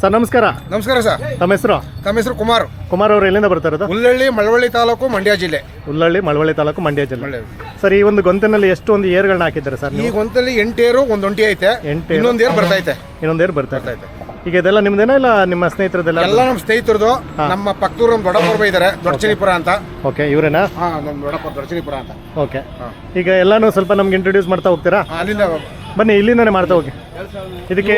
Sir ನಮಸ್ಕಾರ. ನಮಸ್ಕಾರ sir. ತಮ್ಮ ಹೆಸರು? ತಮ್ಮ ಹೆಸರು ಕುಮಾರ್. ಕುಮಾರ್ ಅವರು ಎಲ್ಲಿಂದ ಬರ್ತಾ ಇರೋದು? ಹುಲ್ಲಳ್ಳಿ ಮಳವಳ್ಳಿ ತಾಲೂಕು ಮಂಡ್ಯ ಜಿಲ್ಲೆ. ಉಲ್ಲಳ್ಳಿ ಮಳವಳ್ಳಿ ತಾಲೂಕು ಮಂಡ್ಯ ಜಿಲ್ಲೆ. ಸರ್ ಈ ಒಂದು ಗೊಂತಿನಲ್ಲಿ ಎಷ್ಟು ಒಂದು ಏರ್ಗಳನ್ನ ಹಾಕಿದ್ದಾರೆ ಸರ್ ಈ ಗೊಂತಲ್ಲಿ ಎಂಟು ಏರು ಒಂದು ಒಂಟಿ ಐತೆ. ಎಂಟು ಇನ್ನೊಂದು ಏರ್ ಬರ್ತಾ ಐತೆ. ಇನ್ನೊಂದು ಏರ್ ಬರ್ತಾ ಐತೆ. ಈಗ ಇದೆಲ್ಲ ನಿಮ್ದೇನ ಇಲ್ಲ ನಿಮ್ಮ ಸ್ನೇಹಿತರದೆಲ್ಲ? ಎಲ್ಲ ನಮ್ಮ ಸ್ನೇಹಿತರದು. ನಮ್ಮ ಪಕ್ಕದೂರು ನಮ್ಮ ದೊಡ್ಡಪುರ ಇದಾರೆ. ದೊಡ್ಡಚಿನಿಪುರ ಅಂತ. ಓಕೆ ಇವರೇನಾ? ಹಾ ನಮ್ಮ ದೊಡ್ಡಪ್ಪ ದೊಡ್ಡಚಿನಿಪುರ ಅಂತ. ಓಕೆ. ಈಗ ಎಲ್ಲಾನು ಸ್ವಲ್ಪ ನಮ್ಗೆ ಇಂಟ್ರೊಡ್ಯೂಸ್ ಮಾಡ್ತಾ ಹೋಗ್ತೀರಾ? ಅಲ್ಲಿಂದ ಬನ್ನಿ ಇಲ್ಲಿಂದಾನೆ ಮಾಡ್ತಾ ಹೋಗಿ. ಇದಕ್ಕೆ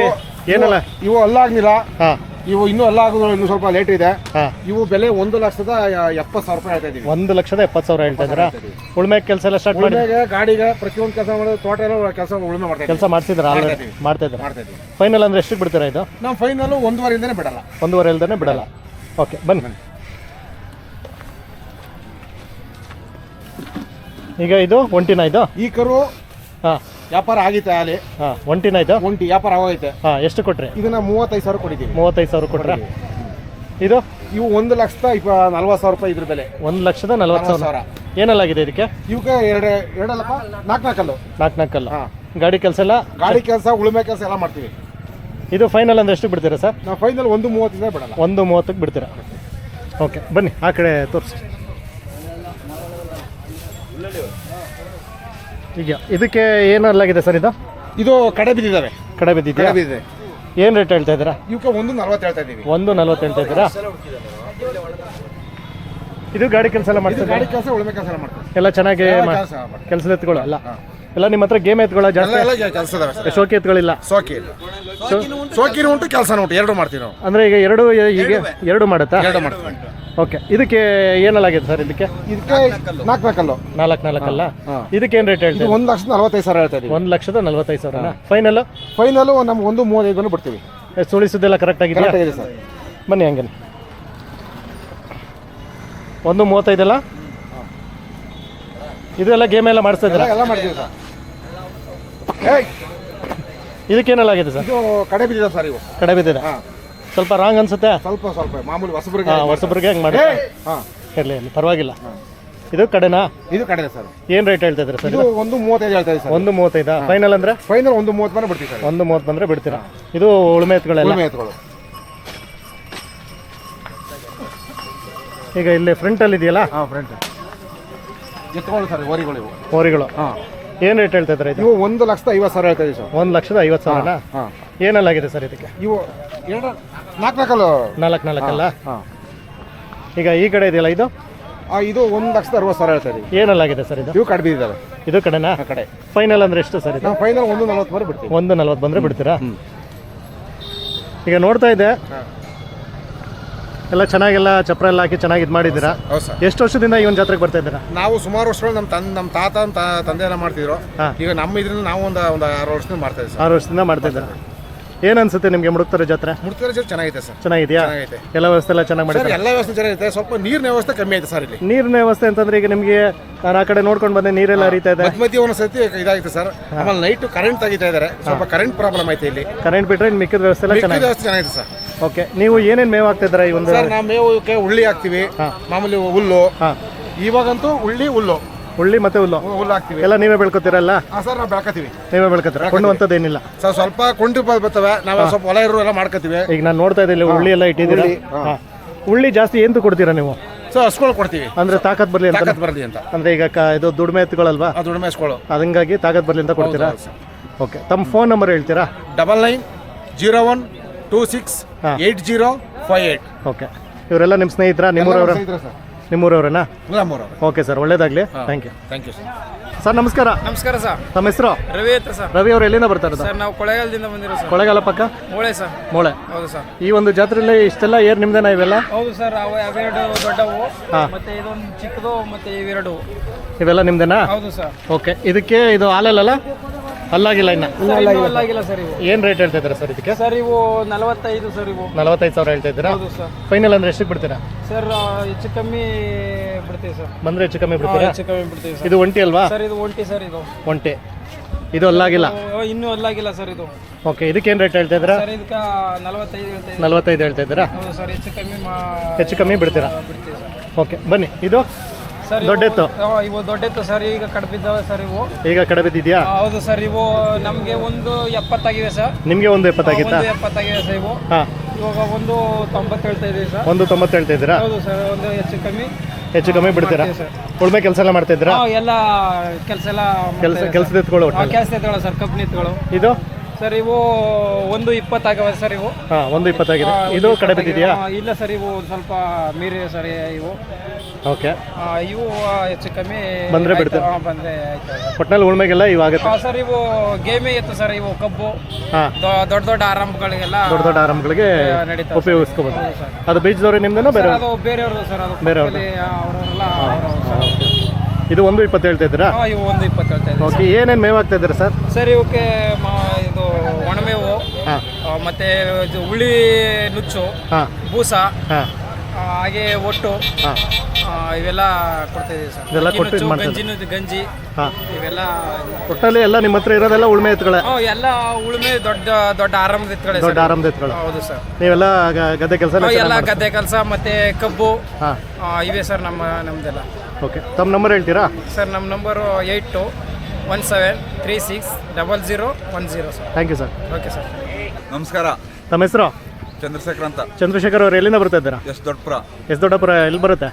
ಏನಲ್ಲ? ಇವು ಅಲ್ಲಾಗ್ನಿಲ್ಲ ಹಾಂ. ಇವು ಇನ್ನೂ ಅಲ್ಲ ಆಗೋದು ಇನ್ನು ಸ್ವಲ್ಪ ಲೇಟ್ ಇದೆ. ಹಾಂ. ಇವು ಬೆಲೆ ಒಂದು ಲಕ್ಷದ ಎಪ್ಪತ್ತು ಸಾವಿರ ರೂಪಾಯಿ ಹೇಳ್ತಾ ಇದೀವಿ. ಒಂದು ಲಕ್ಷದ ಎಪ್ಪತ್ತು ಸಾವಿರ ಹೇಳ್ತಾ ಇದ್ದೀರಾ? ಉಳ್ಮೆ ಕೆಲಸ ಎಲ್ಲ ಸ್ಟಾರ್ಟ್ ಮಾಡಿ. ಉಳುಮೆಗೆ ಗಾಡಿಗೆ ಪ್ರತಿಯೊಂದು ಕೆಲಸ ಮಾಡೋದು ತೋಟ ಎಲ್ಲ ಕೆಲಸ ಉಳುಮೆ ಮಾಡ್ತಾ ಕೆಲಸ ಮಾಡ್ತಿದ್ರ ಮಾಡ್ತಾ ಇದ್ರೆ ಮಾಡ್ತಾ ಇದೀವಿ. ಫೈನಲ್ ಅಂದ್ರೆ ಎಷ್ಟು ಬಿಡ್ತೀರಾ ಇದು? ನಾವು ಫೈನಲ್ ಒಂದುವರೆಯಿಂದನೇ ಬಿಡಲ್ಲ. ಒಂದೂವರೆ ಇಲ್ದೇ ಬಿಡಲ್ಲ. ಓಕೆ ಬನ್ನಿ. ಈಗ ಇದು ಒಂಟಿನ ಇದು? ಈ ಕರು ಹಾಂ. ವ್ಯಾಪಾರ ಆಗೈತೆ ಅಲ್ಲಿ. ಹಾಂ ಒಂಟಿನ ಇದು? ಒಂಟಿ ವ್ಯಾಪಾರ ಆಗೋಯ್ತೆ ಹಾಂ ಎಷ್ಟು ಕೊಟ್ರಿ? ಇದನ್ನ ಮೂವತ್ತೈದು ಸಾವಿರ ಕೊಡಿದ್ದೀವಿ ಮೂವತ್ತೈದು ಸಾವಿರ ಕೊಟ್ರೆ? ಇದು? ಇವು ಒಂದು ಲಕ್ಷದ ಇಪ್ಪ ನಲ್ವತ್ತು ಸಾವಿರ ರೂಪಾಯಿ ಇದ್ರ ಬೆಲೆ. ಒಂದು ಲಕ್ಷದ ನಲ್ವತ್ತು ಸಾವಿರ. ಏನಲ್ಲಾಗಿದೆ ಇದಕ್ಕೆ? ಇವಕ್ಕೆ ಎರಡು ಎರಡಲ್ಲಪ್ಪ? ನಾಲ್ಕು ನಾಲ್ಕಲ್ಲು. ನಾಲ್ಕು ನಾಲ್ಕಲ್ಲು. ಹಾಂ. ಗಾಡಿ ಕೆಲಸ ಎಲ್ಲ? ಗಾಡಿ ಕೆಲಸ ಉಳುಮೆ ಕೆಲಸ ಎಲ್ಲ ಮಾಡ್ತೀವಿ. ಇದು ಫೈನಲ್ ಅಂದ್ರೆ ಎಷ್ಟು ಬಿಡ್ತೀರಾ ಸರ್? ನಾವು ಫೈನಲ್ ಒಂದು ಮೂವತ್ತಿಂದ ಬಿಡಲ್ಲ. ಒಂದು ಮೂವತ್ತಕ್ಕೆ ಬಿಡ್ತೀರಾ? ಓಕೆ ಬನ್ನಿ ಆ ಕಡೆ ತೋರಿಸಿ. ಈಗ ಇದಕ್ಕೆ ಅಲ್ಲಾಗಿದೆ ಸರ್ ಇದು? ಇದು ಕಡೆ ಬಿದ್ದಿದ್ದಾವೆ. ಕಡೆ ಬಿದ್ದಿದೆಯಾ? ಕಡೆ ಬಿದ್ದಿದೆ. ಏನು ರೇಟ್ ಹೇಳ್ತಾ ಇದ್ದೀರಾ? ಇವಕ್ಕೆ ಒಂದು ನಲ್ವತ್ತು ಹೇಳ್ತಾ ಇದ್ದೀವಿ. ಒಂದು ನಲ್ವತ್ತು ಹೇಳ್ತಾ ಇದ್ದೀರಾ? ಇದು ಗಾಡಿ ಕೆಲಸ ಎಲ್ಲ ಇದು ಮಾಡ್ತಿದ್ದೀರಾ ಗಾಡಿ ಕೆಲಸ ಉಳುಮೆ ಕೆಲಸ ಎಲ್ಲ ಚೆನ್ನಾಗಿ ಕೆಲಸ ಕೆಲಸದ ಎತ್ಕೊಳ್ಳೋ ಅಲ್ಲ? ಎಲ್ಲ ನಿಮ್ಮ ಹತ್ರ ಗೇಮ್ ಎತ್ಕೊಳ್ಳೋ ಎಲ್ಲ ಜಾಸ್ತಿ? ಎಲ್ಲ ಕೆಲಸ ಇದಾವೆ ಸರ್. ಶೋಕಿ ಶೋಕಿನೂ ಸೋಕಿ ಸೋಕಿನೂ ಉಂಟು ಕೆಲಸನೂ ಉಂಟು. ಎರಡು ಮಾಡ್ತೀವಿ ನಾವು. ಅಂದ್ರೆ ಈಗ ಎರಡು ಈಗ ಎರಡು ಮಾಡುತ್ತಾ? ಎರಡು ಮಾಡ್ತೀವಿ. ಓಕೆ. ಇದಕ್ಕೆ ಏನಲ್ಲಾಗಿದೆ ಸರ್ ಇದಕ್ಕೆ? ಇದಕ್ಕೆ ನಾಲ್ಕು ನಾಲ್ಕಲ್ಲ? ನಾಲ್ಕು ನಾಲ್ಕಲ್ಲ. ಇದಕ್ಕೆ ಏನು ರೇಟ್ ಹೇಳ್ತೀವಿ ಒಂದು ಲಕ್ಷದ ನಲ್ವತ್ತೈದು ಸಾವಿರ ಹೇಳ್ತಾ ಇದೀವಿ. ಒಂದು ಲಕ್ಷದ ನಲ್ವತ್ತೈದು ಸಾವಿರ ಫೈನಲ್ ಫೈನಲ್ ನಮ್ಗೆ ಒಂದು ಮೂವತ್ತೈದು ಬಿಡ್ತೀವಿ. ಸುಳಿಸೋದೆಲ್ಲ ಕರೆಕ್ಟ್ ಆಗಿದೆಯಾ? ಕರೆಕ್ಟ್ ಆಗಿದೆ ಸರ್. ಬನ್ನಿ ಹಂಗೆ ಒಂದು ಮೂವತ್ತೈದಲ್ಲ? ಇದೆಲ್ಲ ಗೇಮ್ ಎಲ್ಲ ಮಾಡಿಸ್ತಾ ಇದ್ದಾರೆ? ಎಲ್ಲ ಮಾಡ್ತೀವಿ ಸರ್. ಇದಕ್ಕೇನೆಲ್ಲಾಗಿದೆ ಸರ್? ಇದು ಕಡೆ ಬಿದ್ದಿದೆ ಸರ್ ಇವು. ಕಡೆ ಬಿದ್ದಿದೆ? ಹಾಂ. ಸ್ವಲ್ಪ ರಾಂಗ್ ಅನ್ಸುತ್ತೆ? ಸ್ವಲ್ಪ ಸ್ವಲ್ಪ. ಮಾಮೂಲಿ ಹೊಸಬ್ರಿಗೆ ಹಾಂ ಹೊಸಬ್ರಿಗೆ ಹಂಗೆ ಮಾಡಿ ಹಾಂ. ಇರಲಿ ಇರಲಿ ಪರವಾಗಿಲ್ಲ. ಇದು ಕಡೆನಾ? ಇದು ಕಡೆ ಸರ್? ಏನು ರೇಟ್ ಹೇಳ್ತಾ ಇದ್ದೀರಾ ಸರ್ ಇದು ಒಂದು ಮೂವತ್ತೈದು ಹೇಳ್ತಾ ಇದೆ ಸರ್. ಒಂದು ಮೂವತ್ತೈದಾ? ಫೈನಲ್ ಅಂದ್ರೆ? ಫೈನಲ್ ಒಂದು ಮೂವತ್ತು ಬಂದ್ರೆ ಬಿಡ್ತೀವಿ ಸರ್. ಒಂದು ಮೂವತ್ತು ಬಂದ್ರೆ ಬಿಡ್ತೀರಾ? ಇದು ಉಳುಮೆ ಎತ್ಗಳೆಲ್ಲ? ಉಳುಮೆ ಎತ್ಗಳು. ಈಗ ಇಲ್ಲಿ ಫ್ರಂಟಲ್ಲಿ ಇದೆಯಲ್ಲ? ಹಾಂ ಫ್ರಂಟ್ ಎತ್ಕೊಳ್ಳಿ ಸರ್ ಹೋರಿಗಳು ಇವು. ಹೋರಿಗಳು ಹಾಂ. ಏನು ರೇಟ್ ಹೇಳ್ತಾ ಇದ್ದಾರೆ ಇದು? ಇವು ಒಂದು ಲಕ್ಷದ ಐವತ್ತು ಸಾವಿರ ಹೇಳ್ತಾ ಇದೀವಿ ಸರ್. ಒಂದು ಲಕ್ಷದ ಐವತ್ತು ಸಾವಿರನಾ? ಹಾಂ. ಏನಲ್ಲಾಗಿದೆ ಸರ್ ಇದಕ್ಕೆ? ಇವು ಎರಡು ನಾಲ್ಕು ನಾಲ್ಕಲ್ಲು ನಾಲ್ಕು ನಾಲ್ಕಲ್ಲ? ಹಾಂ ಈಗ ಈ ಕಡೆ ಇದೆಯಲ್ಲ ಇದು? ಇದು ಒಂದು ಲಕ್ಷದ ಅರವತ್ತು ಸಾವಿರ ಹೇಳ್ತಾ ಇದೀವಿ. ಏನಲ್ಲಾಗಿದೆ ಸರ್ ಇದು? ಇವು ಕಡೆ ಇದಾವೆ. ಇದು ಕಡೆನಾ? ಆ ಕಡೆ. ಫೈನಲ್ ಅಂದ್ರೆ ಎಷ್ಟು ಸರ್ ಇದು? ನಾವು ಫೈನಲ್ ಒಂದು ನಲ್ವತ್ತು ಬಿಡ್ತೀವಿ. ಒಂದು ನಲ್ವತ್ತು ಬಂದ್ರೆ ಬಿಡ್ತೀರಾ? ಈಗ ನೋಡ್ತಾ ಇದ್ದೆ ಎಲ್ಲ ಚೆನ್ನಾಗೆಲ್ಲ ಚಪ್ರ ಎಲ್ಲ ಹಾಕಿ ಚೆನ್ನಾಗಿ ಇದು ಮಾಡಿದ್ದೀರಾ? ಹೌದು ಸರ್ ಎಷ್ಟು ವರ್ಷದಿಂದ ಈ ಒಂದು ಜಾತ್ರೆಗೆ ಬರ್ತಾ ಇದ್ದೀರಾ? ನಾವು ಸುಮಾರು ವರ್ಷಗಳು ನಮ್ಮ ತನ್ ನಮ್ಮ ತಾತ ನಮ್ಮ ತಂದೆ ಎಲ್ಲ ಮಾಡ್ತಿದ್ರು. ಹಾ. ಈಗ ನಮ್ಮ ಇದರಿಂದ ನಾವು ಒಂದು ಒಂದು ಆರು ವರ್ಷದಿಂದ ಮಾಡ್ತಾ ಇದ್ದೀವಿ ಸರ್. ಆರು ವರ್ಷದಿಂದ ಮಾಡ್ತಾ ಇದ್ದೀರಾ? ಏನು ಅನ್ಸುತ್ತೆ ನಿಮಗೆ ಮುಡುಕ್ತಾರೆ ಜಾತ್ರೆ? ಮುಡ್ತಿರೋ ಜೊತೆ ಚೆನ್ನಾಗಿದೆ ಸರ್. ಚೆನ್ನಾಗಿದೆಯಾ? ಚೆನ್ನಾಗೈತೆ. ಎಲ್ಲ ವ್ಯವಸ್ಥೆ ಎಲ್ಲ ಚೆನ್ನಾಗಿ ಸರ್ ಮಾಡಿದ್ದಾರೆ ಎಲ್ಲ ವ್ಯವಸ್ಥೆ ಚೆನ್ನಾಗಿದೆ ಸ್ವಲ್ಪ ನೀರಿನ ವ್ಯವಸ್ಥೆ ಕಮ್ಮಿ ಐತೆ ಸರ್ ಇಲ್ಲಿ. ನೀರಿನ ವ್ಯವಸ್ಥೆ ಅಂತಂದ್ರೆ ಈಗ ನಿಮಗೆ ನಾನು ಆ ಕಡೆ ನೋಡ್ಕೊಂಡು ಬಂದೆ ನೀರೆಲ್ಲ ಹರಿತಾ ಇದೆ. ಮಧ್ಯ ಮಧ್ಯ ಒಂದ್ ಸತಿ ಇದಾಗಿದೆ ಸರ್ ಆಮೇಲೆ ನೈಟ್ ಕರೆಂಟ್ ತೆಗಿತಾ ಇದ್ದಾರೆ ಸ್ವಲ್ಪ ಕರೆಂಟ್ ಪ್ರಾಬ್ಲಮ್ ಐತೆ ಇಲ್ಲಿ. ಕರೆಂಟ್ ಬಿಟ್ರೆ ಇನ್ನು ಮಿಕ್ಕಿದ ವ್ಯವಸ್ಥೆ ಎಲ್ಲ ಮಿಕ್ಕಿದ ಚೆನ್ನಾಗಿ ವ್ಯವಸ್ಥೆ ಚೆನ್ನಾಗಿದೆ ಸರ್. ಓಕೆ ನೀವು ಏನೇನು ಮೇವು ಹಾಕ್ತಿದ್ದೀರಾ ಈ ಒಂದು ಸರ್ ನಾವು ಮೇವು ಹುಳ್ಳಿ ಹಾಕ್ತಿವಿ. ಮಾಮೂಲಿ ಹುಲ್ಲು. ಹಾಂ. ಇವಾಗಂತೂ ಹುಳ್ಳಿ ಹುಲ್ಲು. ಹುಳ್ಳಿ ಮತ್ತೆ ಹುಲ್ಲು. ಹುಲ್ಲು ಹಾಕ್ತಿವಿ. ಎಲ್ಲ ನೀವೇ ಬೆಳ್ಕೊತೀರಲ್ಲ ಹಾಂ ಸರ್ ನಾವು ಬೆಳ್ಕತ್ತೀವಿ ನೀವೇ ಬೆಳ್ಕೊತೀರ? ಕೊಂಡುವಂಥದ್ದು ಏನಿಲ್ಲ. ಸರ್ ಸ್ವಲ್ಪ ಕೊಂಡು ಬರ್ತವೆ. ನಾವು ಸ್ವಲ್ಪ ಹೊಲ ಇರೋ ಎಲ್ಲ ಮಾಡ್ಕೋತೀವಿ. ಈಗ ನಾನು ನೋಡ್ತಾ ಇದ್ದೀನಿ ಹುಳ್ಳಿ ಎಲ್ಲ ಇಟ್ಟಿದ್ದೀರಿ? ಹಾಂ. ಉಳ್ಳಿ ಜಾಸ್ತಿ ಏನು ಕೊಡ್ತೀರಾ ನೀವು? ಸೊ ಹಸ್ಗಳು ಕೊಡ್ತೀವಿ. ಅಂದ್ರೆ ತಾಕತ್ ಬರಲಿ ಅಂತ? ಬರಲಿ ಅಂತ. ಅಂದ್ರೆ ಈಗ ಇದು ದುಡಿಮೆ ಎತ್ತುಗಳಲ್ವಾ? ಅದು ದುಡಿಮೆ ಹಸ್ಗಳು ಅದಂಗಾಗಿ ತಾಕತ್ ಬರಲಿ ಅಂತ ಕೊಡ್ತೀರಾ? ಓಕೆ ತಮ್ಮ ಫೋನ್ ನಂಬರ್ ಹೇಳ್ತೀರಾ? Double nine zero one two six ಹಾ. Eight zero five eight okay ಇವರೆಲ್ಲ ನಿಮ್ಮ ಸ್ನೇಹಿತರ ನಿಮ್ಮೂರವ್ರ ನಿಮ್ಮೂರವ್ರನಾ? ನಮ್ಮೂರವ್ರು. ಓಕೆ ಸರ್ ಒಳ್ಳೇದಾಗಲಿ. Thank you thank you sir sir ನಮಸ್ಕಾರ. ನಮಸ್ಕಾರ ಸರ್ ತಮ್ಮ ಹೆಸರು? ರವಿ ಹತ್ರ ಸರ್ ರವಿ ಅವರು ಎಲ್ಲಿಂದ ಬರ್ತಾರೆ ಸರ್ ನಾವು ಕೊಳೆಗಾಲದಿಂದ ಬಂದಿರೋ ಸರ್ ಕೊಳೆಗಾಲ ಪಕ್ಕ? ಮೂಳೆ ಸರ್ ಮೂಳೆ. ಹೌದು ಸರ್ ಈ ಒಂದು ಜಾತ್ರೆಯಲ್ಲಿ ಇಷ್ಟೆಲ್ಲ ಏರ್ ನಿಮ್ದೇನಾ ಇವೆಲ್ಲ? ಹೌದು ಸರ್ ಅವು ಅವೆರಡು ದೊಡ್ಡವು. ಹಾ. ಮತ್ತೆ ಇದೊಂದು ಚಿಕ್ಕದು ಮತ್ತೆ ಇವೆರಡು. ಇವೆಲ್ಲ ನಿಮ್ದೇನಾ? ಹೌದು ಸರ್ ಓಕೆ ಇದಕ್ಕೆ ಇದು ಹಾಲಲ್ಲ ಅಲ್ಲಾಗಿಲ್ಲ ಇನ್ನ? ಅಲ್ಲಾಗಿಲ್ಲ ಸರ್ ಇವು. ಏನು ರೇಟ್ ಹೇಳ್ತಾ ಇದ್ದೀರಾ ಸರ್ ಇದಕ್ಕೆ? ಸರ್ ಇವು ನಲವತ್ತೈದು ಸರ್ ಇವು. ನಲವತ್ತೈದು ಸಾವಿರ ಹೇಳ್ತಾ ಇದ್ದೀರಾ? ಹೌದು ಸರ್. ಫೈನಲ್ ಅಂದ್ರೆ ಎಷ್ಟಕ್ಕೆ ಬಿಡ್ತೀರಾ? ಸರ್ ಹೆಚ್ಚು ಕಮ್ಮಿ ಬಿಡ್ತೀವಿ ಸರ್. ಬಂದ್ರೆ ಹೆಚ್ಚು ಕಮ್ಮಿ ಬಿಡ್ತೀರಾ? ಹೆಚ್ಚು ಕಮ್ಮಿ ಬಿಡ್ತೀವಿ ಸರ್. ಇದು ಒಂಟಿ ಅಲ್ವಾ? ಸರ್ ಇದು ಒಂಟಿ ಸರ್ ಇದು. ಒಂಟಿ. ಇದು ಅಲ್ಲಾಗಿಲ್ಲ? ಓ, ಇನ್ನೂ ಅಲ್ಲಾಗಿಲ್ಲ ಸರ್ ಇದು. ಓಕೆ ಇದಕ್ಕೇನು ರೇಟ್ ಹೇಳ್ತಾ ಇದ್ದೀರಾ? ಸರ್ ಇದಕ್ಕೆ ನಲವತ್ತೈದು ಹೇಳ್ತಾ ಇದ್ದೀವಿ. ನಲವತ್ತೈದು ಹೇಳ್ತಾ ಇದ್ದೀರಾ? ಹೌದು ಸರ್ ಹೆಚ್ಚು ಕಮ್ಮಿ ಮಾ ಹೆಚ್ಚು ಕಮ್ಮಿ ಬಿಡ್ತೀರಾ? ಬಿಡ್ತೀವಿ ಸರ್. ಓಕೆ ಬನ್ನಿ. ಇದು? ದೊಡ್ಡೆತ್ತು? ಇವು ದೊಡ್ಡೆತ್ತು ಸರ್ ಈಗ ಕಡ್ಬಿದ್ದಾವೆ ಸರ್ ಇವು. ಈಗ ಕಡೆ ಬಿದ್ದಿದ್ಯಾ ಹೌದು ಸರ್ ಇವು ನಮಗೆ ಒಂದು ಎಪ್ಪತ್ತಾಗಿದೆ ಸರ್. ನಿಮಗೆ ಒಂದು ಎಪ್ಪತ್ತಾಗಿತ್ತಾ? ಒಂದು ಎಪ್ಪತ್ತಾಗಿವೆ ಸರ್ ಇವು. ಹಾಂ. ಇವಾಗ ಒಂದು ತೊಂಬತ್ತು ಹೇಳ್ತಾ ಇದೀವಿ ಸರ್. ಒಂದು ತೊಂಬತ್ತು ಹೇಳ್ತಾ ಇದ್ದೀರಾ? ಹೌದು ಸರ್ ಒಂದು ಹೆಚ್ಚು ಕಮ್ಮಿ ಹೆಚ್ಚು ಕಮ್ಮಿ ಬಿಡ್ತೀರಾ? ಮಾಡ್ತೀವಿ ಸರ್. ಉಳ್ಮೆ ಕೆಲಸ ಎಲ್ಲ ಮಾಡ್ತಾ ಇದ್ದೀರಾ? ಎಲ್ಲ ಕೆಲಸ ಎಲ್ಲ ಕೆಲಸ ಕೆಲಸದ ಎತ್ಕೊಳ್ಳೋ ಕೆಲಸ ಎತ್ಕೊಳ್ಳೋ ಸರ್ ಕಂಪ್ನಿ ಎತ್ಕೊಳ್ಳೋ. ಇದು? ಸರ್ ಇವು ಒಂದು ಇಪ್ಪತ್ತಾಗವೆ ಸರ್ ಇವು. ಹಾಂ ಒಂದು ಇಪ್ಪತ್ತಾಗಿದೆ. ಇದು ಕಡೆ. ಬಿದ್ದಿದೆಯಾ? ಆ, ಇಲ್ಲ ಸರ್ ಇವು ಒಂದ್ ಸ್ವಲ್ಪ ಮೀರಿವೆ ಸರ್ ಇವು. ಓಕೆ. ಆ, ಇವು ಆ, ಹೆಚ್ಚು ಕಮ್ಮಿ ಬಂದ್ರೆ ಆಯ್ತು. ಬಂದರೆ ಹಾ, ಬಂದ್ರೆ ಆಯ್ತು. ಒಟ್ಟಿನಲ್ಲಿ ಉಳ್ಮೆಗೆಲ್ಲ ಇವಾಗುತ್ತೆ ಆ, ಸರ್ ಇವು ಗೇಮೇ ಇತ್ತು ಸರ್ ಇವು ಕಬ್ಬು. ಹಾಂ. ದೊ- ದೊಡ್ಡ ದೊಡ್ಡ ಆರಂಭಗಳಿಗೆಲ್ಲ ದೊಡ್ಡ ದೊಡ್ಡ ಆರಂಭಗಳಿಗೆ ನಡೀತಾವೆ ಉಪಯೋಗಿಸ್ಕೋಬೋದು. ಅದು ಬೀಜದವ್ರೆ ನಿಮ್ದೇನೋ ಬೇರೆ ಸರ್, ಅದು ಬೇರೆಯವ್ರದ್ದು ಸರ್ ಅದು ಬೇರೆಯವ್ರದ್ದು. ಪಕ್ಕದಲ್ಲಿ ಅವರೆಲ್ಲ ಅವರು ಇದು ಒಂದು ಇಪ್ಪತ್ತು ಹೇಳ್ತಾ ಇದ್ದೀರಾ? ಇವು ಒಂದು ಇಪ್ಪತ್ತು ಹೇಳ್ತಾ ಇದ್ದೀವಿ ಓಕೆ ಏನೇನು ಮೇವು ಆಗ್ತಾ ಇದ್ದೀರಾ ಸರ್? ಸರ್ ಇವಕ್ಕೆ ಒಣಮೇವು ಮತ್ತೆ ಇದು ಹುಳಿ ನುಚ್ಚು ಹಾಂ. ಬೂಸ ಹಾಗೆ ಒಟ್ಟು ಇವೆಲ್ಲ ಕೊಡ್ತಾ ಇದೀವಿ ಸರ್. ಇದೆಲ್ಲ ಕೊಟ್ಟು ಇದು ಮಾಡ್ತಾ ಗಂಜಿ ಗಂಜಿ ಹಾಂ. ಇವೆಲ್ಲ ಒಟ್ಟಲ್ಲಿ ಎಲ್ಲ ನಿಮ್ಮ ಹತ್ರ ಇರೋದೆಲ್ಲ ಉಳ್ಮೆ ಎತ್ತುಗಳೇ ಎಲ್ಲ ಉಳುಮೆ ದೊಡ್ಡ ದೊಡ್ಡ ಆರಂಭದ ಎತ್ತುಗಳೇ ದೊಡ್ಡ ಆರಂಭದ ಎತ್ತುಗಳು ಹೌದು ಸರ್. ನೀವೆಲ್ಲ ಗ- ಗದ್ದೆ ಕೆಲಸ ಎಲ್ಲ ಗದ್ದೆ ಕೆಲಸ ಮತ್ತೆ ಕಬ್ಬು ಹಾಂ. ಆ, ಇವೆ ಸರ್ ನಮ್ಮ ನಮ್ದೆಲ್ಲ. ಓಕೆ. ತಮ್ಮ ನಂಬರ್ ಹೇಳ್ತೀರಾ? ಸರ್ ನಮ್ಮ number eight two one seven three six double zero one zero sir. Thank you sir okay sir ನಮಸ್ಕಾರ. ತಮ್ಮ ಹೆಸರು? ಚಂದ್ರಶೇಖರ್ ಅಂತ. ಚಂದ್ರಶೇಖರ್ ಅವರು ಎಲ್ಲಿಂದ ಬರ್ತಾ ಇದ್ದೀರಾ? ಎಸ್ ದೊಡ್ಡಪುರ. ಎಷ್ಟು ದೊಡ್ಡಪುರ ಎಲ್ಲಿ ಬರುತ್ತೆ?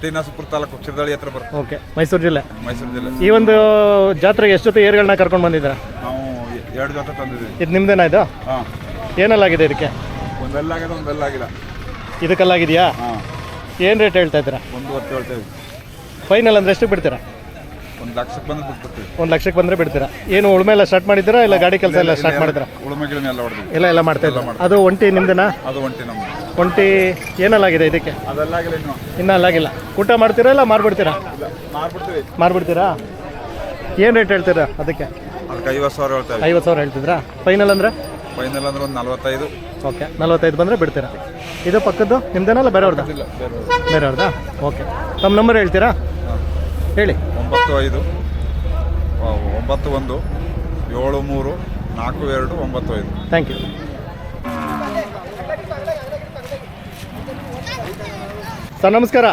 ಟಿ ನರಸೀಪುರ ತಾಲೂಕು ಚಿರದಳ್ಳಿ ಹತ್ರ ಬರುತ್ತೆ. ಓಕೆ ಮೈಸೂರು ಜಿಲ್ಲೆ. ಮೈಸೂರು ಜಿಲ್ಲೆ. ಈ ಒಂದು ಜಾತ್ರೆಗೆ ಎಷ್ಟು ಜೊತೆ ಏರ್ಗಳನ್ನ ಕರ್ಕೊಂಡು ಬಂದಿದ್ದೀರಾ? ನಾವು ಎರಡು ಜೊತೆ ತಂದಿದ್ದೀವಿ. ಇದು ನಿಮ್ದೇನಾ ಇದು? ಹಾಂ. ಏನಲ್ಲಾಗಿದೆ ಇದಕ್ಕೆ? ಒಂದಲ್ಲಾಗಿದೆ ಒಂದಲ್ಲಾಗಿಲ್ಲ ಇದಕ್ಕೆಲ್ಲಾಗಿದೆಯಾ ಹಾಂ. ಏನು ರೇಟ್ ಹೇಳ್ತಾ ಇದ್ದೀರಾ? ಒಂದು ಹೊತ್ತು ಹೇಳ್ತಾ ಇದ್ದೀವಿ. ಫೈನಲ್ ಅಂದ್ರೆ ಎಷ್ಟು ಬಿಡ್ತೀರಾ? ಒಂದು ಲಕ್ಷಕ್ಕೆ ಬಂದ್ರೆ ಬಿಟ್ಬಿಡ್ತೀವಿ ಒಂದು ಲಕ್ಷಕ್ಕೆ ಬಂದರೆ ಬಿಡ್ತೀರಾ? ಏನು ಉಳುಮೆ ಎಲ್ಲ ಸ್ಟಾರ್ಟ್ ಮಾಡಿದ್ದೀರಾ ಇಲ್ಲ ಗಾಡಿ ಕೆಲಸ ಎಲ್ಲ ಸ್ಟಾರ್ಟ್ ಮಾಡಿದ್ದೀರಾ? ಉಳುಮೆ ಗಿಳುಮೆ ಎಲ್ಲ ಹೊಡೆದ್ವಿ. ಎಲ್ಲ ಎಲ್ಲ ಮಾಡ್ತಾ ಇದ್ದೀರಾ? ಅದು ಒಂಟಿ ನಿಮ್ದೇನಾ? ಅದು ಒಂಟಿ ನಮ್ದು. ಒಂಟಿ ಏನಲ್ಲಾಗಿದೆ ಇದಕ್ಕೆ? ಇನ್ನ ಇನ್ನು. ಇನ್ನೂ ಅಲ್ಲಾಗಿಲ್ಲ. ಊಟ ಮಾಡ್ತೀರಾ ಇಲ್ಲ ಮಾರ್ಬಿಡ್ತೀರಾ? ಇಲ್ಲ ಮಾರ್ಬಿಡ್ತೀವಿ. ಮಾರ್ಬಿಡ್ತೀರಾ? ಏನು ರೇಟ್ ಹೇಳ್ತೀರಾ ಅದಕ್ಕೆ? ಅದಕ್ಕೆ ಐವತ್ತು ಸಾವಿರ ಹೇಳ್ತಾ ಐವತ್ತು ಸಾವಿರ ಹೇಳ್ತಿದ್ರಾ ಫೈನಲ್ ಅಂದರೆ? ಫೈನಲ್ ಅಂದ್ರೆ ಒಂದು ನಲ್ವತ್ತೈದು. ಓಕೆ ನಲ್ವತ್ತೈದು ಬಂದರೆ ಬಿಡ್ತೀರಾ? ಇದು ಪಕ್ಕದ್ದು ನಿಮ್ದೇನಲ್ಲ ಬೇರೆಯವ್ರದ್ದು? ಇಲ್ಲ ಬೇರೆ ಬೇರೆಯವ್ರದ್ದಾ? ಓಕೆ ತಮ್ಮ ನಂಬರ್ ಹೇಳ್ತೀರಾ? ಹೇಳಿ. ಒಂಬತ್ತು ಐದು ಒಂಬತ್ತು ಒಂದು. ಏಳು ಮೂರು ನಾಲ್ಕು ಎರಡು ಒಂಬತ್ತು ಐದು ಥ್ಯಾಂಕ್ ಯು ಸರ್ ನಮಸ್ಕಾರ.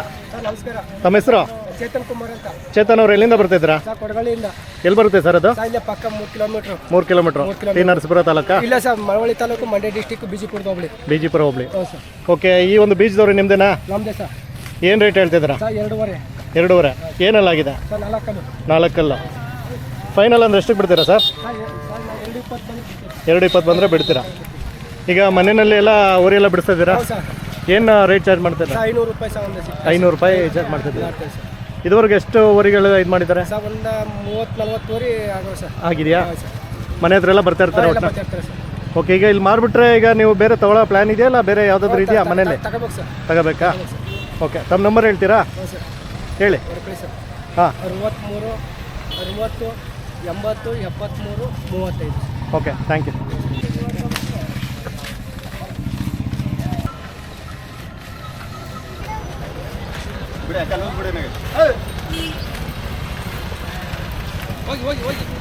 ನಮಸ್ಕಾರ. ತಮ್ಮ ಹೆಸರು? ಚೇತನ್ ಕುಮಾರ್ ಅಂತ. ಚೇತನ್ ಅವ್ರು ಎಲ್ಲಿಂದ ಬರ್ತಿದ್ದೀರಾ ಕೊಡಗಳ್ಳಿಯಿಂದ ಎಲ್ಲಿ ಬರುತ್ತೆ ಸರ್ ಅದು? ಇಲ್ಲೇ ಪಕ್ಕ ಮೂರು ಕಿಲೋಮೀಟರ್. ಮೂರು ಕಿಲೋಮೀಟರ್. ಟಿ ನರಸೀಪುರ ತಾಲೂಕಾ? ಇಲ್ಲ ಸರ್ ಮಳವಳ್ಳಿ ತಾಲೂಕು ಮಂಡ್ಯ ಡಿಸ್ಟಿಕ್ ಬಿಜಿಪುರ ಹೋಬಳಿ. ಬಿಜಿಪುರ ಹೋಬಳಿ. ಓಕೆ ಈ ಒಂದು ಬೀಜದವ್ರು ನಿಮ್ದೇನಾ? ನಮ್ದೇ ಸರ್. ಏನು ರೇಟ್ ಹೇಳ್ತಿದ್ದೀರಾ? ಸರ್ ಎರಡೂವರೆ. ಎರಡೂವರೆ. ಏನಲ್ಲಾಗಿದೆ ನಾಲ್ಕಲ್ಲಿ. ಫೈನಲ್ ಅಂದ್ರೆ ಎಷ್ಟಕ್ಕೆ ಬಿಡ್ತೀರಾ ಸರ್? ಎರಡು ಇಪ್ಪತ್ತು ಬಂದರೆ ಬಿಡ್ತೀರಾ? ಈಗ ಮನೆಯಲ್ಲಿ ಎಲ್ಲ ಊರಿ ಎಲ್ಲ ಬಿಡಿಸ್ತಾ ಇದ್ದೀರಾ? ಏನು ರೇಟ್ ಚಾರ್ಜ್ ಮಾಡ್ತೀರಾ ಐನೂರು ರೂಪಾಯಿ ಚಾರ್ಜ್ ಮಾಡ್ತಿದ್ದೀರಾ ಇದುವರೆಗೆ ಎಷ್ಟು ಊರಿಗಳು ಇದು ಮಾಡಿದ್ದಾರೆ? ಆಗಿದೆಯಾ? ಮನೆ ಹತ್ರ ಎಲ್ಲ ಬರ್ತಾ ಇರ್ತಾರೆ ಓಕೆ ಈಗ ಇಲ್ಲಿ ಮಾರ್ಬಿಟ್ರೆ ಈಗ ನೀವು ಬೇರೆ ತಗೊಳ್ಳೋ ಪ್ಲ್ಯಾನ್ ಇದೆಯಲ್ಲ ಬೇರೆ ಯಾವುದಾದ್ರು ಇದೆಯಾ ಮನೇಲಿ ತಗೋಬೇಕು ಓಕೆ ತಮ್ಮ ನಂಬರ್ ಹೇಳ್ತೀರಾ? ಹೇಳಿ. ಸರ್. ಹಾಂ. ಅರವತ್ತ್ಮೂರು ಅರವತ್ತು ಎಂಬತ್ತು ಎಪ್ಪತ್ತ್ಮೂರು ಮೂವತ್ತೈದು. Okay thank you. ಹೋಗಿ ಹೋಗಿ ಹೋಗಿ.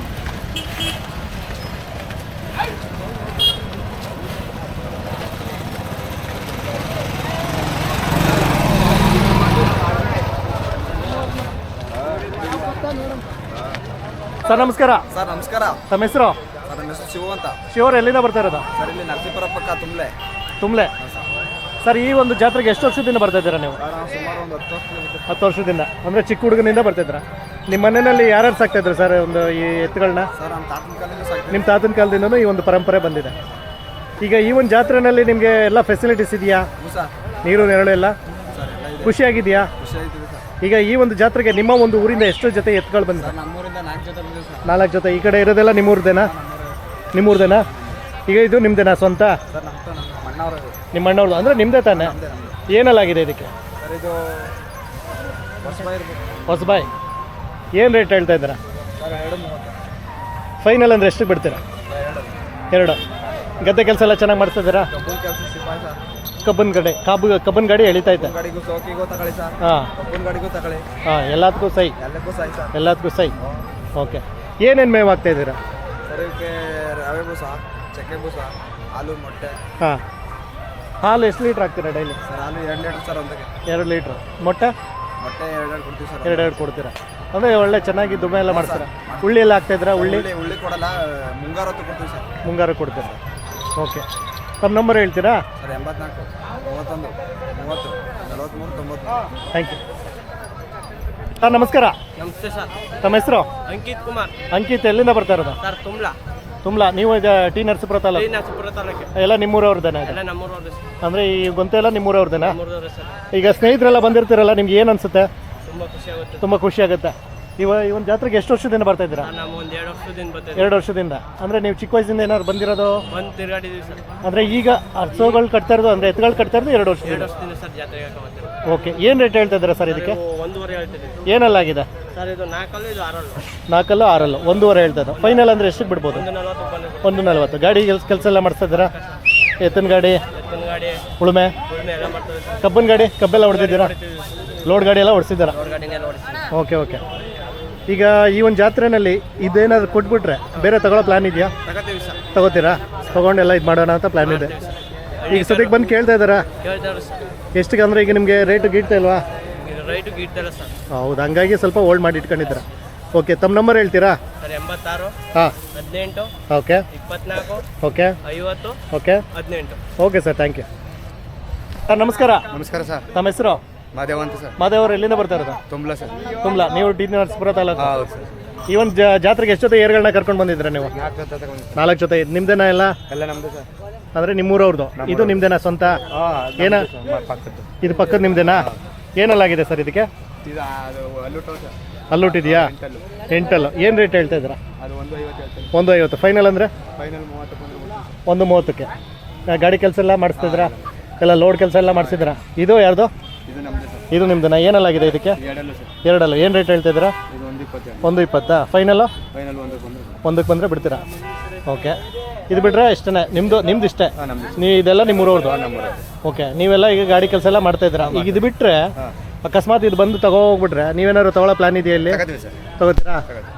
ಸರ್ ನಮಸ್ಕಾರ. ಸರ್ ನಮಸ್ಕಾರ. ತಮ್ಮ ಹೆಸರು? ಸರ್ ನನ್ನ ಹೆಸರು ಶಿವ ಅಂತ. ಶಿವರ್ ಎಲ್ಲಿಂದ ಬರ್ತಾ ಇರೋದು? ಸರ್ ಇಲ್ಲಿ ನರಸೀಪುರ ಪಕ್ಕ ತುಂಬಲೆ. ತುಂಬಲೆ. ಸರ್. ಈ ಒಂದು ಜಾತ್ರೆಗೆ ಎಷ್ಟು ವರ್ಷದಿಂದ ಬರ್ತಾ ಇದ್ದೀರಾ ನೀವು? ನಾವು ಸುಮಾರು ಒಂದು ಹತ್ತು ವರ್ಷ ಹತ್ತು ವರ್ಷದಿಂದ. ಅಂದರೆ ಚಿಕ್ಕ ಹುಡುಗನಿಂದ ಬರ್ತಿದ್ರ ನಿಮ್ಮ ಮನೆಯಲ್ಲಿ ಯಾರ್ಯಾರು ಸಾಕ್ತಾ ಇದ್ರು ಸರ್ ಒಂದು ಈ ಎತ್ತುಗಳನ್ನ ಸರ್ ನಮ್ಮ ತಾತನ ಕಾಲದಿಂದ ಸಾಕ್ತೀವಿ ನಿಮ್ಮ ತಾತನ ಕಾಲದಿಂದನೂ ಈ ಒಂದು ಪರಂಪರೆ ಬಂದಿದೆ. ಈಗ ಈ ಒಂದು ಜಾತ್ರೆನಲ್ಲಿ ನಿಮಗೆ ಎಲ್ಲ ಫೆಸಿಲಿಟೀಸ್ ಇದೆಯಾ? ಸರ್. ನೀರು ನೆರಳು ಎಲ್ಲ? ಸರ್ ಎಲ್ಲ ಇದೆ. ಖುಷಿಯಾಗಿದೆಯಾ ಖುಷಿ ಈಗ ಈ ಒಂದು ಜಾತ್ರೆಗೆ ನಿಮ್ಮ ಒಂದು ಊರಿಂದ ಎಷ್ಟು ಜೊತೆ ಎತ್ಕೊಳ್ ಬಂದ ನಮ್ಮೂರಿಂದ ನಾಲ್ಕು ಜೊತೆ ಬಂದಿವಿ ಸರ್. ನಾಲ್ಕು ಜೊತೆ. ಈ ಕಡೆ ಇರೋದೆಲ್ಲ ನಿಮ್ಮೂರ್ದೇನಾ? ನಿಮ್ಮೂರ್ದೇನಾ? ಈಗ ಇದು ನಿಮ್ದೇನಾ ಸ್ವಂತ? ಸರ್ ನಮ್ಮ ನಮ್ಮ ಅಣ್ಣವ್ರು ನಿಮ್ಮ ಅಣ್ಣವ್ರದ್ದು. ಅಂದರೆ ನಿಮ್ಮದೇ ತಾನೆ? ಏನಲ್ಲಾಗಿದೆ ಇದಕ್ಕೆ? ಸರ್ ಇದು ಇರ್ಬೇಕು. ಹೊಸಬಾಯ್. ಏನು ರೇಟ್ ಹೇಳ್ತಾ ಇದ್ದೀರಾ? ಸರ್ ಎರಡು ಮೂವತ್ತು. ಫೈನಲ್ ಅಂದರೆ ಎಷ್ಟು ಬಿಡ್ತೀರಾ? ಎರಡು. ಗದ್ದೆ ಕೆಲಸ ಎಲ್ಲ ಚೆನ್ನಾಗಿ ಮಾಡ್ತಾ ಇದ್ದೀರಾ? ಕೆಲಸ ಸಿಪಾಯಿ ಸರ್. ಕಬ್ಬನ್ ಗಡೆ ಕಬ್ಬು ಕಬ್ಬನ್ ಗಾಡಿ ಎಳಿತಾ ಇದೆ. ಗಾಡಿಗೂ ಸೋಕಿಗೂ ತಗೊಳ್ಳಿ ಸರ್. ಹಾಂ. ಕಬ್ಬನ್ ಗಾಡಿಗೂ ತಗೊಳ್ಳಿ. ಹಾಂ ಎಲ್ಲದಕ್ಕೂ ಸೈ. ಎಲ್ಲಕ್ಕೂ ಸೈ ಸರ್. ಎಲ್ಲದಕ್ಕೂ ಸೈ. ಓಕೆ. ಏನೇನು ಮೇವು ಹಾಕ್ತಾ ಇದ್ದೀರಾ? ಸರ್ ಇವಕ್ಕೆ ರವೆ ಬೂಸ ಚಕ್ಕೆ ಬೂಸ ಹಾಲು ಮೊಟ್ಟೆ. ಹಾಂ. ಹಾಲು ಎಷ್ಟು ಲೀಟ್ರ್ ಹಾಕ್ತೀರಾ ಡೈಲಿ? ಸರ್ ಹಾಲು ಎರಡು ಲೀಟ್ರ್ ಸರ್ ಒಂದಕ್ಕೆ. ಎರಡು ಲೀಟ್ರ್. ಮೊಟ್ಟೆ? ಮೊಟ್ಟೆ ಎರಡೆರಡು ಕೊಡ್ತೀವಿ ಸರ್. ಎರಡು ಎರಡು ಕೊಡ್ತೀರಾ? ಅಂದರೆ ಒಳ್ಳೆ ಚೆನ್ನಾಗಿ ದುಮ್ಮೆ ಎಲ್ಲ ಮಾಡ್ತೀರಾ? ಹುಳ್ಳಿ ಎಲ್ಲ ಹಾಕ್ತಾಯಿದ್ದೀರಾ ಹುಳ್ಳಿ ಹುಳ್ಳಿ ಉಳ್ಳಿ ಕೊಡಲ್ಲ ಮುಂಗಾರು ಹೊತ್ತು ಕೊಡ್ತೀವಿ ಸರ್. ಮುಂಗಾರು ಕೊಡ್ತೀರಾ? ಓಕೆ. ತಮ್ಮ ನಂಬರ್ ಹೇಳ್ತೀರಾ? ಸರ್ ಎಂಬತ್ನಾಲ್ಕು ಮೂವತ್ತೊಂದು ಮೂವತ್ತು ನಲವತ್ತ್ಮೂರು ತೊಂಬತ್ತು. ಥ್ಯಾಂಕ್ ಯು ಸರ್ ನಮಸ್ಕಾರ. ನಮಸ್ತೆ ಸರ್. ತಮ್ಮ ಹೆಸರು? ಅಂಕಿತ್ ಕುಮಾರ್. ಅಂಕಿತ್ ಎಲ್ಲಿಂದ ಬರ್ತಾ ಇರೋದು? ಸರ್ ತುಮ್ಲಾ. ತುಂಬಲ ನೀವು ಈಗ ಟಿ ನರಸೀಪುರ ತಾಲೂಕು? ನರಸೀಪುರ ತಾಲೂಕೆ. ಎಲ್ಲ ನಿಮ್ಮೂರವ್ರದ್ದೇನೆ ಎಲ್ಲ ಸರ್. ಅಂದರೆ ಈ ಗೊಂತೆ ಎಲ್ಲ ನಿಮ್ಮೂರವ್ರದ್ದೇನಾ? ಸರ್. ಈಗ ಸ್ನೇಹಿತರೆಲ್ಲ ಬಂದಿರ್ತೀರಲ್ಲ ನಿಮ್ಗೆ ಏನು ಅನ್ಸುತ್ತೆ? ತುಂಬಾ ಖುಷಿ ಆಗುತ್ತೆ. ತುಂಬ ಖುಷಿ ಆಗುತ್ತೆ. ಇವ ಈ ಒಂದು ಜಾತ್ರೆಗೆ ಎಷ್ಟು ವರ್ಷದಿಂದ ಬರ್ತಾ ಇದ್ದೀರಾ? ನಾವು ಒಂದು ಎರಡು ವರ್ಷದಿಂದ ಬರ್ತೀವಿ ಎರಡು ವರ್ಷದಿಂದ. ಅಂದರೆ ನೀವು ಚಿಕ್ಕ ವಯಸ್ಸಿಂದ ಏನಾದ್ರು ಬಂದಿರೋದು? ಬಂದು ಸರ್. ಅಂದರೆ ಈಗ ಹಸುಗಳು ಕಟ್ತಾ ಇರೋದು ಅಂದರೆ ಎತ್ತುಗಳು ಕಟ್ತಾ ಇರೋದು ಎರಡು ವರ್ಷದಿಂದ? ಎರಡು ವರ್ಷದಿಂದ ಸರ್ ಜಾತ್ರೆಗೆ ಓಕೆ ಏನು ರೇಟ್ ಹೇಳ್ತಾ ಇದ್ದೀರಾ ಸರ್ ಇದಕ್ಕೆ? ಒಂದೂವರೆ ಹೇಳ್ತಿದ್ದೀವಿ ಏನಲ್ಲಾಗಿದೆ ಸರ್ ಇದು ನಾಲ್ಕಲ್ಲು ಇದು ಆರಲ್ಲು. ನಾಲ್ಕಲ್ಲು ಆರಲ್ಲು ಒಂದೂವರೆ ಹೇಳ್ತಾ ಇದ್ದಾರೆ. ಫೈನಲ್ ಅಂದರೆ ಎಷ್ಟು ಬಿಡ್ಬೋದು? ಒಂದು ನಲ್ವತ್ತು ಬಂದು ಒಂದು ನಲ್ವತ್ತು. ಗಾಡಿ ಕೆಲಸ ಕೆಲಸ ಎಲ್ಲ ಮಾಡ್ತಾ ಇದ್ದೀರಾ? ಎತ್ತಿನ ಗಾಡಿ? ಉಳುಮೆ? ಉಳ್ಮೆ ಎಲ್ಲ ಮಾಡ್ತೀವಿ ಸರ್. ಕಬ್ಬನ್ ಗಾಡಿ? ಕಬ್ಬೆಲ್ಲ ಹೊಡೆದಿದ್ದೀರಾ? ಲೋಡ್ ಗಾಡಿ ಎಲ್ಲ ಓಡಿಸಿದ್ದೀರಾ ಓಕೆ ಓಕೆ. ಈಗ ಈ ಒಂದು ಜಾತ್ರೆನಲ್ಲಿ ಇದೇನಾದ್ರು ಕೊಟ್ಬಿಟ್ರೆ ಬೇರೆ ತಗೊಳ್ಳೋ ಪ್ಲಾನ್ ಇದೆಯಾ? ತಗೋತೀವಿ ಸರ್. ತಗೋತೀರಾ? ತಗೊಂಡೆಲ್ಲ ಇದು ಮಾಡೋಣ ಅಂತ ಪ್ಲಾನ್ ಇದೆ. ಈಗ ಸದ್ಯಕ್ಕೆ ಬಂದು ಕೇಳ್ತಾ ಇದ್ದಾರಾ ಕೇಳ್ತಾರೆ ಸರ್. ಎಷ್ಟಿಗೆ ಅಂದರೆ ಈಗ ನಿಮಗೆ ರೇಟ್ ಗೀಡ್ತಾ ಇಲ್ವಾ? ಇದು ರೈಟು ಗೀಡ್ತಾರ ಸರ್. ಹೌದು ಹಂಗಾಗಿ ಸ್ವಲ್ಪ ಹೋಲ್ಡ್ ಮಾಡಿ ಇಟ್ಕೊಂಡಿದ್ದೀರಾ. ಓಕೆ ತಮ್ಮ ನಂಬರ್ ಹೇಳ್ತೀರಾ? ಸರ್ ಎಂಬತ್ತಾರು ಹಾಂ. ಹದಿನೆಂಟು ಓಕೆ ಇಪ್ಪತ್ನಾಲ್ಕು ಓಕೆ ಐವತ್ತು ಓಕೆ ಹದಿನೆಂಟು. Okay sir thank you sir ನಮಸ್ಕಾರ. ನಮಸ್ಕಾರ ಸರ್ ತಮ್ಮ ಹೆಸರು? ಮಾದೇವ ಅಂತ ಸರ್. ಮಾದೇವ್ರು ಎಲ್ಲಿಂದ ಬರ್ತಾ ಇರೋದು? ತುಂಬಲ ಸರ್. ತುಂಬಲಾ. ನೀವು ಡಿ ನರಸೀಪುರ ತಾಲೂಕು? ಹೌದು ಸರ್. ಈ ಒಂದು ಜಾತ್ರೆಗೆ ಎಷ್ಟು ಜೊತೆ ಏರ್ಗಳನ್ನ ಕರ್ಕೊಂಡು ಬಂದಿದ್ರೆ ನೀವು? ನಾಲ್ಕು ಜೊತೆ ನಾಲ್ಕು ಜೊತೆ. ಇದು ನಿಮ್ದೇನಾ ಎಲ್ಲ? ಎಲ್ಲ ಸರ್. ಅಂದರೆ ನಿಮ್ಮೂರವ್ರದ್ದು ಇದು ನಿಮ್ದೇನಾ ಸ್ವಂತ? ಹಾಂ ಏನ? ಪಕ್ಕದ್ದು. ಇದು ಪಕ್ಕದ ನಿಮ್ದೇನಾ? ಏನಲ್ಲಾಗಿದೆ ಸರ್ ಇದಕ್ಕೆ? ಇದು ಅದು ಅಲ್ಲುಟೋ ಸರ್. ಅಲ್ಲುಟ್ಟಿದೆಯಾ ಎಂಟಲ್ಲು. ಏನ್ ಏನು ರೇಟ್ ಹೇಳ್ತಾ ಇದ್ದೀರಾ? ಅದು ಒಂದು ಐವತ್ತು ಹೇಳ್ತೇನೆ. ಒಂದು ಐವತ್ತು. ಫೈನಲ್ ಅಂದರೆ? ಫೈನಲ್ ಮೂವತ್ತು. ಬಂದು ಒಂದು ಮೂವತ್ತಕ್ಕೆ. ಆ, ಗಾಡಿ ಕೆಲಸ ಎಲ್ಲ ಮಾಡಿಸ್ತಿದ್ರ ಎಲ್ಲ ಲೋಡ್ ಕೆಲಸ ಎಲ್ಲ ಮಾಡಿಸಿದ್ರಾ ಇದು ಯಾರ್ದು? ಇದು ನಿಮ್ದು ಏನಲ್ಲಾಗಿದೆ ಇದಕ್ಕೆ? ಎರಡಲ್ಲೂ ಸರ್. ಎರಡಲ್ಲ. ಏನು ರೇಟ್ ಹೇಳ್ತಾ ಇದ್ದೀರಾ ಒಂದು ಇಪ್ಪತ್ತಾ? ಫೈನಲು ಫೈನಲ್ ಒಂದು ಬಂದು ಒಂದಕ್ಕೆ ಬಂದರೆ ಬಿಡ್ತೀರಾ? ಓಕೆ ಇದು ಬಿಟ್ರೆ ಇಷ್ಟೇ. ನಿಮ್ಮದು ನಿಮ್ದು ಇಷ್ಟೇ. ನೀವು ಇದೆಲ್ಲ ನಿಮ್ಮೂರವ್ರದ್ದು. ಓಕೆ ನೀವೆಲ್ಲ ಈಗ ಗಾಡಿ ಕೆಲಸ ಎಲ್ಲ ಮಾಡ್ತಾ ಇದ್ದೀರಾ? ಈಗ ಇದು ಬಿಟ್ಟರೆ ಅಕಸ್ಮಾತ್ ಇದು ಬಂದು ತಗೋ ಹೋಗ್ಬಿಟ್ರೆ ನೀವೇನಾದ್ರು ತಗೊಳ್ಳೋ ಪ್ಲಾನ್ ಇದೆಯಾ ಇಲ್ಲಿ? ತಗೋತೀವಿ ಸರ್. ತಗೋತೀರಾ?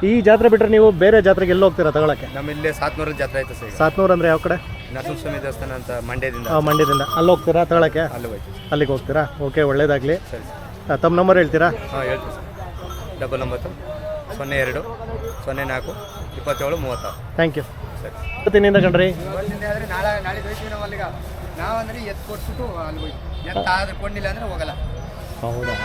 ಈ ಜಾತ್ರೆ ಬಿಟ್ಟರೆ ನೀವು ಬೇರೆ ಜಾತ್ರೆಗೆ ಎಲ್ಲಿ ಹೋಗ್ತೀರಾ ತಗೊಳಕ್ಕೆ? ನಮ್ಮ ಇಲ್ಲೇ ಸಾತ್ನೂರ ಜಾತ್ರೆ ಆಯ್ತು ಸರ್ ಈಗ. ಸಾತ್ನೂರು ಅಂದರೆ ಯಾವ ಕಡೆ? ನರಸಿಂಹಸ್ವಾಮಿ ದೇವಸ್ಥಾನ ಅಂತ ಮಂಡ್ಯದಿಂದ. ಆ, ಮಂಡ್ಯದಿಂದ. ಅಲ್ಲಿ ಹೋಗ್ತೀರಾ ತಗೊಳಕ್ಕೆ? ಅಲ್ಲಿ ಹೋಯ್ತು ಅಲ್ಲಿಗೆ ಹೋಗ್ತೀರಾ? ಓಕೆ ಒಳ್ಳೇದಾಗಲಿ. ಸರಿ ಸರ್. ತಮ್ಮ ನಂಬರ್ ಹೇಳ್ತೀರಾ? ಹಾಂ ಹೇಳ್ತೀನಿ ಸರ್. ಡಬಲ್ ಒಂಬತ್ತು ಸೊನ್ನೆ ಎರಡು ಸೊನ್ನೆ ನಾಲ್ಕು ಇಪ್ಪತ್ತೇಳು ಮೂವತ್ತಾರು. ಥ್ಯಾಂಕ್ ಯು ಸರಿ. ಇವತ್ತಿನಿಂದ ಕಣ್ರಿ. ಆದ್ರೆ ನಾಳೆ ನಾಳೆ ಹೋಯ್ತೀವಿ ನಾವು ಅಲ್ಲಿಗ ನಾವಂದ್ರೆ ಎತ್ತು ಕೊಟ್ಬಿಟ್ಟು ಅಲ್ಲಿ ಹೋಯ್ತು ಎತ್ತು ಆದ್ರೆ ಕೊಂಡಿಲ್ಲ ಅಂದ್ರೆ ಹೋಗಲ್ಲ. ಹೌದಾ